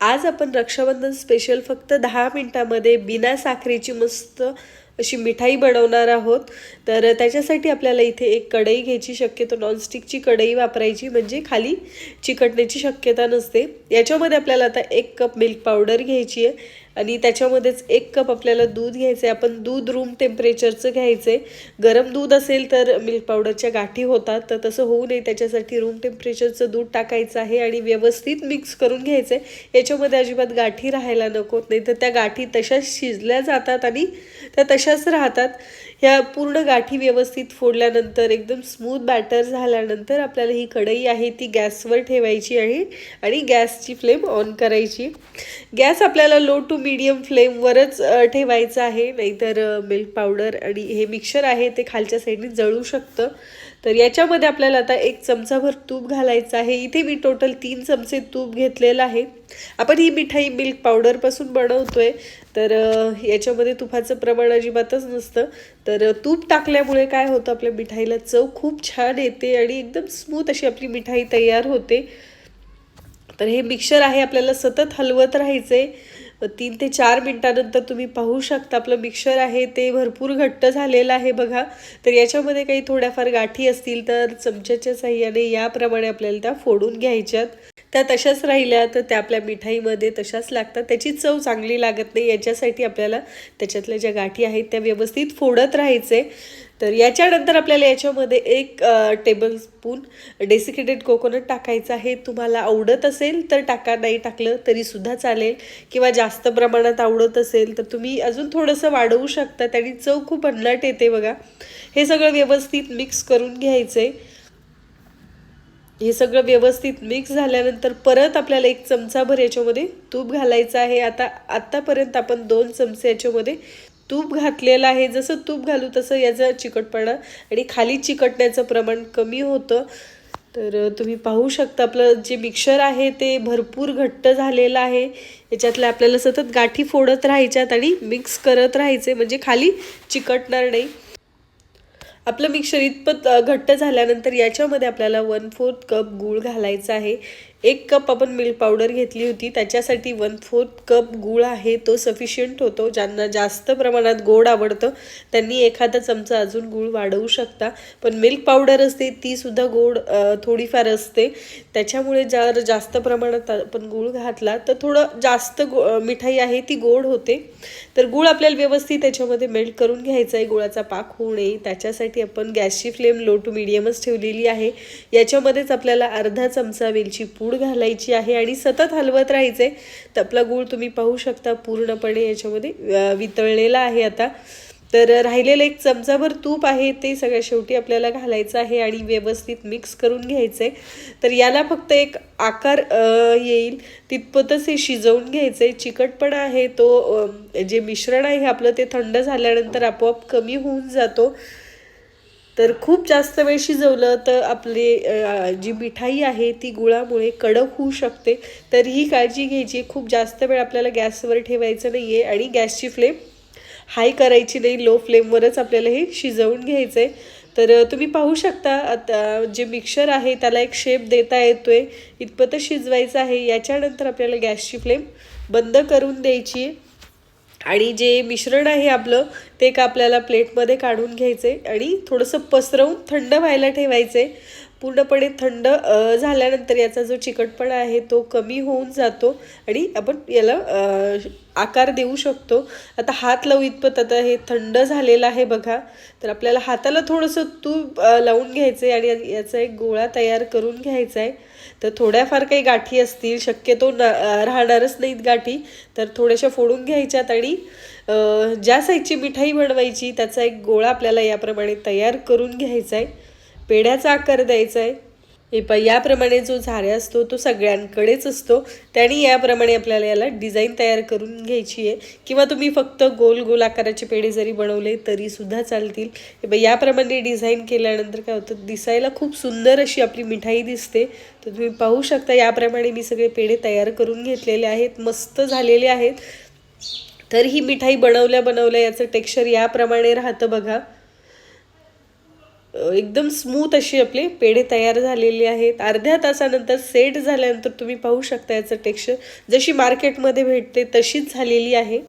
आज आपण रक्षाबंधन स्पेशल फक्त दहा मिनटामध्ये बिना साखरेची मस्त अशी मिठाई बनवणार आहोत. तर त्याच्यासाठी आपल्याला इथे एक कढई घ्यायची शक्यतो नॉनस्टिकची कढई वापरायची म्हणजे खाली चिकटण्याची शक्यता नसते. याच्यामध्ये आपल्याला आता एक कप मिल्क पावडर घ्यायची आहे. आणि त्याच्यामध्येच एक कप आपल्याला दूध घ्यायचं आहे आपण दूध रूम टेम्परेचरचं घ्यायचं आहे गरम दूध असेल तर मिल्क पावडरच्या गाठी होतात तर तसं होऊ नये. त्याच्यासाठी रूम टेम्परेचरचं दूध टाकायचं आहे आणि व्यवस्थित मिक्स करून घ्यायचं आहे याच्यामध्ये अजिबात गाठी राहायला नकोत नाही तर त्या गाठी तशाच शिजल्या जातात आणि त्या तशाच राहतात. ह्या पूर्ण गाठी व्यवस्थित फोडल्यानंतर एकदम स्मूथ बॅटर झाल्यानंतर आपल्याला ही कढई आहे ती गॅसवर ठेवायची आहे आणि गॅसची फ्लेम ऑन करायची. गॅस आपल्याला लो टू मीडियम फ्लेमवरच ठेवायचं आहे नाहीतर मिल्क पावडर आणि हे मिक्सर आहे ते खालच्या साईडने जळू शकतं. तर याच्यामध्ये आपल्याला आता एक चमचाभर तूप घालायचं आहे. इथे मी टोटल तीन चमचे तूप घेतलेलं आहे. आपण ही मिठाई मिल्क पावडरपासून बनवतो आहे तर याच्यामध्ये तुपाचं प्रमाण अजिबातच नसतं. तर तूप टाकल्यामुळे काय होतं आपल्या मिठाईला चव खूप छान येते आणि एकदम स्मूथ अशी आपली मिठाई तयार होते. तर हे मिक्सर आहे आपल्याला सतत हलवत राहायचे तीन ते चार मिनटानंतर तुम्ही पाहू शकता आपलं मिक्सर आहे ते भरपूर घट्ट झालेलं आहे बघा. तर याच्यामध्ये काही थोड्याफार गाठी असतील तर चमच्याच्या साह्याने याप्रमाणे आपल्याला त्या फोडून घ्यायच्यात. त्या तशाच राहिल्या तर त्या आपल्या मिठाईमध्ये तशाच लागतात. त्याची चव चांगली लागत नाही. याच्यासाठी आपल्याला त्याच्यातल्या ज्या गाठी आहेत त्या व्यवस्थित फोडत राहायचे. तर याच्यानंतर आपल्याला याच्यामध्ये एक टेबल स्पून डेसिकेटेड कोकोनट टाकायचं आहे. तुम्हाला आवडत असेल तर टाका नाही टाकलं तरीसुद्धा चालेल. किंवा जास्त प्रमाणात आवडत असेल तर तुम्ही अजून थोडंसं वाढवू शकता. त्याने चव खूप अन्नाट येते बघा. हे सगळं व्यवस्थित मिक्स करून घ्यायचं. आहे हे सगळं व्यवस्थित मिक्स झाल्यानंतर परत आपल्याला एक चमचाभर याच्यामध्ये तूप घालायचं आहे. आता आत्तापर्यंत आपण दोन चमचे याच्यामध्ये तूप घातलेलं आहे जसं तूप घालू तसं याचा चिकटपणा आणि खाली चिकटण्याचं प्रमाण कमी होतं. तर तुम्ही पाहू शकता आपलं जे मिक्सर आहे ते भरपूर घट्ट झालेलं आहे. याच्यातल्या आपल्याला सतत गाठी फोडत राहायच्यात आणि मिक्स करत राहायचे म्हणजे खाली चिकटणार नाही. आपलं मिक्सर इतपत घट्ट झाल्यानंतर याच्यामध्ये आपल्याला वन फोर्थ कप गूळ घालायचा आहे. एक कप आपण मिल्क पावडर घेतली होती. त्याच्यासाठी वन फोर्थ कप गूळ आहे. तो सफिशियंट होतो. ज्यांना जास्त प्रमाणात गोड आवडतं त्यांनी एखादा चमचा अजून गूळ वाढवू शकता. पण मिल्क पावडर असते तीसुद्धा गोड थोडीफार असते. त्याच्यामुळे जर जास्त प्रमाणात आपण गूळ घातला तर थोडं जास्त गो मिठाई आहे ती गोड होते. तर गूळ आपल्याला व्यवस्थित त्याच्यामध्ये मेल्ट करून घ्यायचा आहे गुळाचा पाक होऊ नये. त्याच्यासाठी आपण गॅसची फ्लेम लो टू मिडियमच ठेवलेली आहे. याच्यामध्येच आपल्याला अर्धा चमचा वेलची पूड घालायची आहे आणि सतत हलवत राहायचे तपला गूळ तुम्ही पाहू शकता पूर्णपणे याच्यामध्ये वितळलेला आहे आता. तर राहिलेलं एक चमचाभर तूप आहे ते सगळ्या शेवटी आपल्याला घालायचं आहे आणि व्यवस्थित मिक्स करून घ्यायचं आहे तर याला फक्त एक आकार येईल तितपतच हे शिजवून घ्यायचं आहे चिकटपणा आहे तो जे मिश्रण आहे आपलं ते थंड झाल्यानंतर आपोआप कमी होऊन जातो. तर खूप जास्त वेळ शिजवलं तर आपली जी मिठाई आहे ती गुळामुळे कडक होऊ शकते. तर ही काळजी घ्यायची. खूप जास्त वेळ आपल्याला गॅसवर ठेवायचं नाही आहे आणि गॅसची फ्लेम हाय करायची नाही. लो फ्लेमवरच आपल्याला हे शिजवून घ्यायचं आहे तर तुम्ही पाहू शकता आता जे मिक्सर आहे त्याला एक शेप देता येतो आहे इतपतच शिजवायचं आहे. याच्यानंतर आपल्याला गॅसची फ्लेम बंद करून द्यायची आहे. आणि जे मिश्रण आहे आपलं ते का आपल्याला प्लेटमध्ये काढून घ्यायचे आणि थोडंसं पसरवून थंड व्हायला ठेवायचे. पूर्णपणे थंड झाल्यानंतर याचा जो चिकटपणा आहे तो कमी होऊन जातो आणि आपण याला आकार देऊ शकतो. आता हात लावू इतपत आता हे थंड झालेलं आहे बघा. तर आपल्याला हाताला थोडंसं तूप लावून घ्यायचं आहे आणि याचा एक गोळा तयार करून घ्यायचा आहे तर थोड्याफार काही गाठी असतील शक्यतो न राहणारच नाहीत गाठी. तर थोड्याशा फोडून घ्यायच्यात आणि ज्या साईजची मिठाई बनवायची त्याचा एक गोळा आपल्याला याप्रमाणे तयार करून घ्यायचा आहे पेढ्याचा आकार द्यायचा आहे हे प याप्रमाणे जो झाऱ्या असतो तो सगळ्यांकडेच असतो. त्याने याप्रमाणे आपल्याला याला डिझाईन तयार करून घ्यायची आहे किंवा तुम्ही फक्त गोल गोल आकाराचे पेढे जरी बनवले तरीसुद्धा चालतील. हे याप्रमाणे डिझाईन केल्यानंतर काय होतं दिसायला खूप सुंदर अशी आपली मिठाई दिसते. तर तुम्ही पाहू शकता याप्रमाणे मी सगळे पेढे तयार करून घेतलेले आहेत मस्त झालेले आहेत. तर ही मिठाई बनवल्या बनवल्या याचं टेक्स्चर याप्रमाणे राहतं बघा. एकदम स्मूथ अशी आपले पेढे तयार झालेले आहेत. अर्ध्या तासानंतर सेट झाल्यानंतर तुम्ही पाहू शकता याचं टेक्स्चर. जशी मार्केटमध्ये भेटते तशीच झालेली आहे.